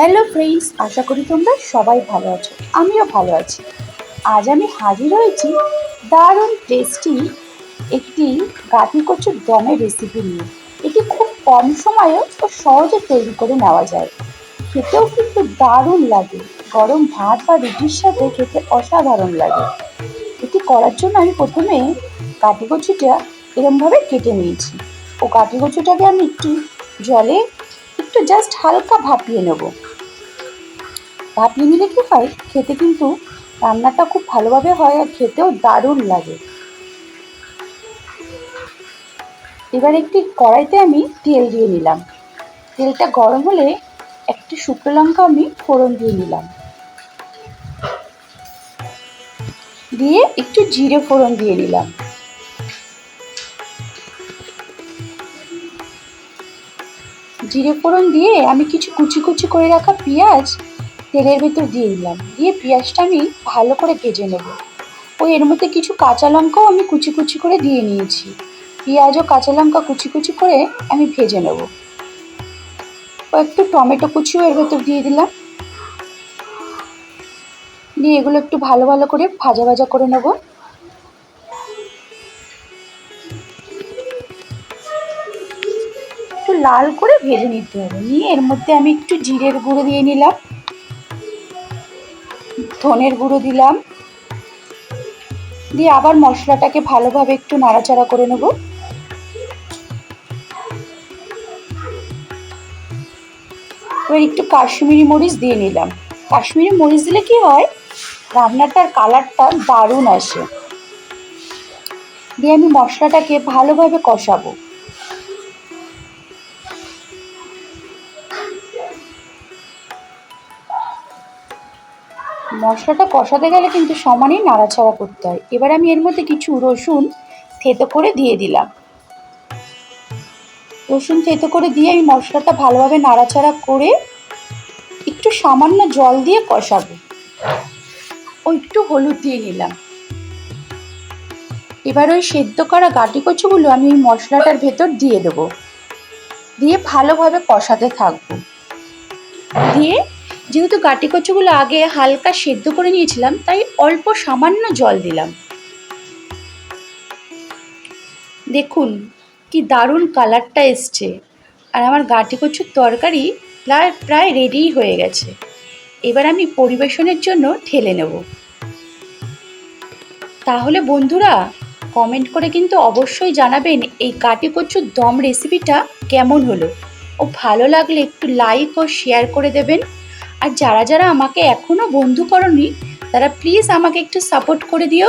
Hello friends আশা করি তোমরা সবাই ভালো আছো। আমিও ভালো আছি। আজ আমি হাজির হয়েছি দারুণ টেস্টি একটি গাঠি কচুর দমের রেসিপি নিয়ে। এটি খুব কম সময়ে ও সহজে তৈরি করে নেওয়া যায়। খেতেও কিন্তু দারুণ লাগে। গরম ভাত বা রুটির সাথে খেতে অসাধারণ লাগে। এটি করার জন্য আমি প্রথমে কাটি কচুটা এরমভাবে কেটে নিয়েছি। ও কাটি কচুটাকে আমি একটু জলে একটু জাস্ট হালকা ভাপিয়ে নেব। ভাপিয়ে নিলে কি হয়? খেতে কিন্তু রান্নাটা খুব ভালোভাবে হয় আর খেতেও দারুণ লাগে। এবার একটি কড়াইতে আমি তেল দিয়ে নিলাম। তেলটা গরম হলে একটি শুকনো লঙ্কা আমি ফোড়ন দিয়ে নিলাম। দিয়ে একটু জিরে ফোড়ন দিয়ে নিলাম। জিরে ফোড়ন দিয়ে আমি কিছু কুচি কুচি করে রাখা পেঁয়াজ তেলের ভেতর দিয়ে দিলাম। দিয়ে পেঁয়াজটা আমি ভালো করে ভেজে নেব। ও এর মধ্যে কিছু কাঁচা লঙ্কাও আমি কুচি কুচি করে দিয়ে নিয়েছি। পেঁয়াজ ও কাঁচা লঙ্কা কুচি কুচি করে আমি ভেজে নেব। ও একটু টমেটো কুচিও এর ভেতর দিয়ে দিলাম। দিয়ে এগুলো একটু ভালো ভালো করে ভাজা ভাজা করে নেব। একটু লাল করে ভেজে নিতে হবে। নিয়ে এর মধ্যে আমি একটু জিরের গুঁড়ো দিয়ে নিলাম। ধনের গুঁড়ো দিলাম। দিয়ে আবার মশলাটাকে ভালোভাবে একটু নাড়াচাড়া করে নেব। এবার একটু কাশ্মীরি মরিচ দিয়ে নিলাম। কাশ্মীরি মরিচ দিলে কি হয়? রান্নাটার কালারটা দারুণ আসে। দিয়ে আমি মশলাটাকে ভালোভাবে কষাবো। মশলাটা কষাতে গেলে কিন্তু সমানই নাড়াচাড়া করতে হয়। এবার আমি এর মধ্যে কিছু রসুন থেতো করে দিয়ে দিলাম। রসুন থেতো করে দিয়ে আমি মশলাটা ভালোভাবে নাড়াচাড়া করে একটু সামান্য জল দিয়ে কষাবো। ও একটু হলুদ দিয়ে নিলাম। এবার ওই সেদ্ধ করা গাটি কচুগুলো আমি ওই মশলাটার ভেতর দিয়ে দেবো। দিয়ে ভালোভাবে কষাতে থাকব। দিয়ে যেহেতু গাটি কচুগুলো আগে হালকা সেদ্ধ করে নিয়েছিলাম, তাই অল্প সামান্য জল দিলাম। দেখুন, কি দারুণ কালারটা এসছে। আর আমার গাটি কচুর তরকারি প্রায় প্রায় রেডিই হয়ে গেছে। এবার আমি পরিবেশনের জন্য ঠেলে নেব। তাহলে বন্ধুরা কমেন্ট করে কিন্তু অবশ্যই জানাবেন এই কাটি কচুর দম রেসিপিটা কেমন হলো। ও ভালো লাগলে একটু লাইক ও শেয়ার করে দেবেন। আর যারা যারা আমাকে এখনও বন্ধু করনি তারা প্লিজ আমাকে একটু সাপোর্ট করে দিও।